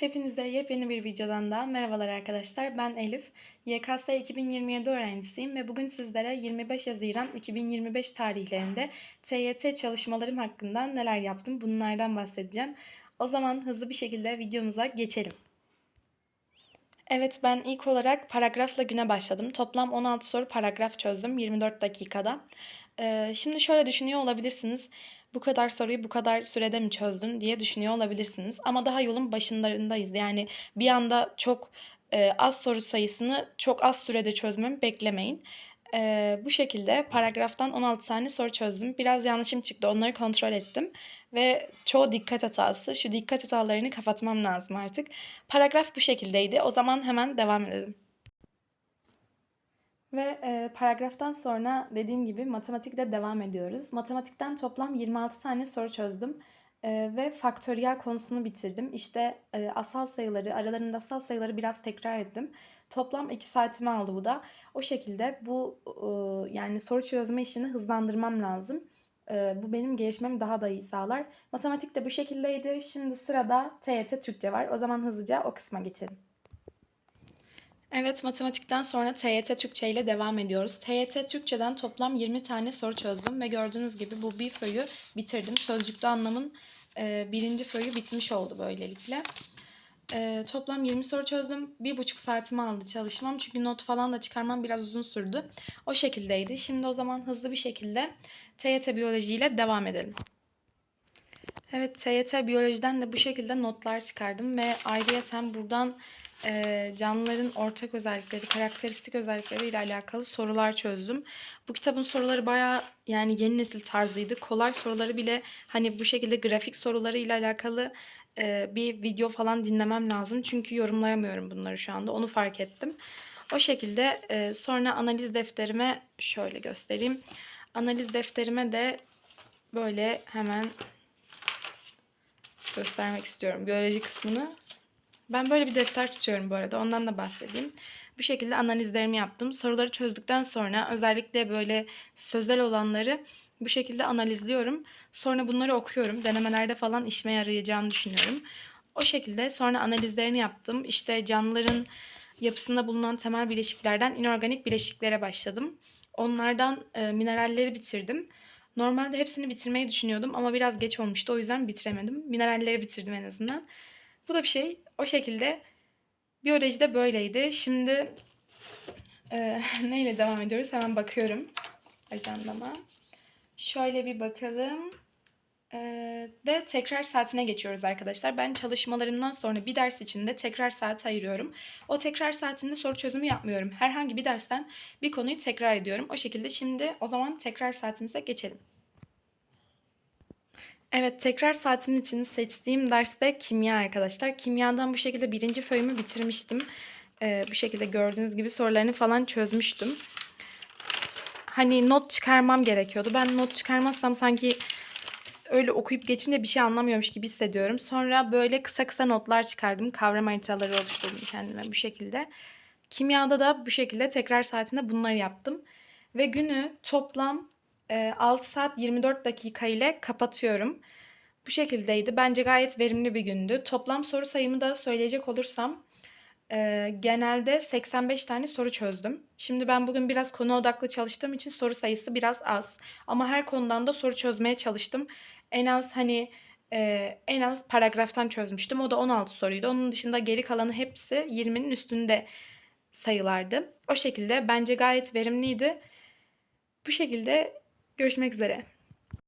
Hepinize yepyeni bir videodan daha merhabalar arkadaşlar. Ben Elif. YKS 2027 öğrencisiyim ve bugün sizlere 25 Haziran 2025 tarihlerinde TYT çalışmalarım hakkında neler yaptım bunlardan bahsedeceğim. O zaman hızlı bir şekilde videomuza geçelim. Evet ben ilk olarak paragrafla güne başladım. Toplam 16 soru paragraf çözdüm 24 dakikada. Ee, şimdi şöyle düşünüyor olabilirsiniz. Bu kadar soruyu bu kadar sürede mi çözdün diye düşünüyor olabilirsiniz. Ama daha yolun başınlarındayız. Yani bir anda çok e, az soru sayısını çok az sürede çözmemi beklemeyin. Ee, bu şekilde paragraftan 16 tane soru çözdüm. Biraz yanlışım çıktı. Onları kontrol ettim. Ve çoğu dikkat hatası. Şu dikkat hatalarını kapatmam lazım artık. Paragraf bu şekildeydi. O zaman hemen devam edelim. Ve e, paragraftan sonra dediğim gibi matematikle devam ediyoruz. Matematikten toplam 26 tane soru çözdüm. E, ve faktöriyel konusunu bitirdim. İşte e, asal sayıları, aralarında asal sayıları biraz tekrar ettim. Toplam 2 saatimi aldı bu da. O şekilde bu e, yani soru çözme işini hızlandırmam lazım. E, bu benim gelişmemi daha da iyi sağlar. Matematik de bu şekildeydi. Şimdi sırada TYT Türkçe var. O zaman hızlıca o kısma geçelim. Evet, matematikten sonra TYT Türkçe ile devam ediyoruz. TYT Türkçeden toplam 20 tane soru çözdüm ve gördüğünüz gibi bu bir föyü bitirdim. Sözcükte anlamın e, birinci föyü bitmiş oldu böylelikle. E, toplam 20 soru çözdüm. Bir buçuk saatimi aldı çalışmam çünkü not falan da çıkarmam biraz uzun sürdü. O şekildeydi. Şimdi o zaman hızlı bir şekilde TYT Biyoloji ile devam edelim. Evet, TYT Biyoloji'den de bu şekilde notlar çıkardım ve ayrıyeten buradan e, canlıların ortak özellikleri, karakteristik özellikleri ile alakalı sorular çözdüm. Bu kitabın soruları bayağı yani yeni nesil tarzıydı. Kolay soruları bile hani bu şekilde grafik soruları ile alakalı e, bir video falan dinlemem lazım. Çünkü yorumlayamıyorum bunları şu anda. Onu fark ettim. O şekilde e, sonra analiz defterime şöyle göstereyim. Analiz defterime de böyle hemen göstermek istiyorum biyoloji kısmını. Ben böyle bir defter tutuyorum bu arada. Ondan da bahsedeyim. Bu şekilde analizlerimi yaptım. Soruları çözdükten sonra özellikle böyle sözel olanları bu şekilde analizliyorum. Sonra bunları okuyorum. Denemelerde falan işime yarayacağını düşünüyorum. O şekilde sonra analizlerini yaptım. İşte canlıların yapısında bulunan temel bileşiklerden inorganik bileşiklere başladım. Onlardan e, mineralleri bitirdim. Normalde hepsini bitirmeyi düşünüyordum ama biraz geç olmuştu. O yüzden bitiremedim. Mineralleri bitirdim en azından. Bu da bir şey. O şekilde biyoloji de böyleydi. Şimdi e, neyle devam ediyoruz? Hemen bakıyorum ajandama. Şöyle bir bakalım. Ee, ve tekrar saatine geçiyoruz arkadaşlar. Ben çalışmalarımdan sonra bir ders içinde tekrar saat ayırıyorum. O tekrar saatinde soru çözümü yapmıyorum. Herhangi bir dersten bir konuyu tekrar ediyorum. O şekilde şimdi o zaman tekrar saatimize geçelim. Evet, tekrar saatimin için seçtiğim ders de kimya arkadaşlar. Kimyadan bu şekilde birinci föyümü bitirmiştim. Ee, bu şekilde gördüğünüz gibi sorularını falan çözmüştüm. Hani not çıkarmam gerekiyordu. Ben not çıkarmazsam sanki öyle okuyup geçince bir şey anlamıyormuş gibi hissediyorum. Sonra böyle kısa kısa notlar çıkardım. Kavram haritaları oluşturdum kendime bu şekilde. Kimyada da bu şekilde tekrar saatinde bunları yaptım. Ve günü toplam 6 saat 24 dakika ile kapatıyorum. Bu şekildeydi. Bence gayet verimli bir gündü. Toplam soru sayımı da söyleyecek olursam genelde 85 tane soru çözdüm. Şimdi ben bugün biraz konu odaklı çalıştığım için soru sayısı biraz az. Ama her konudan da soru çözmeye çalıştım. En az hani en az paragraftan çözmüştüm. O da 16 soruydu. Onun dışında geri kalanı hepsi 20'nin üstünde sayılardı. O şekilde bence gayet verimliydi. Bu şekilde görüşmek üzere.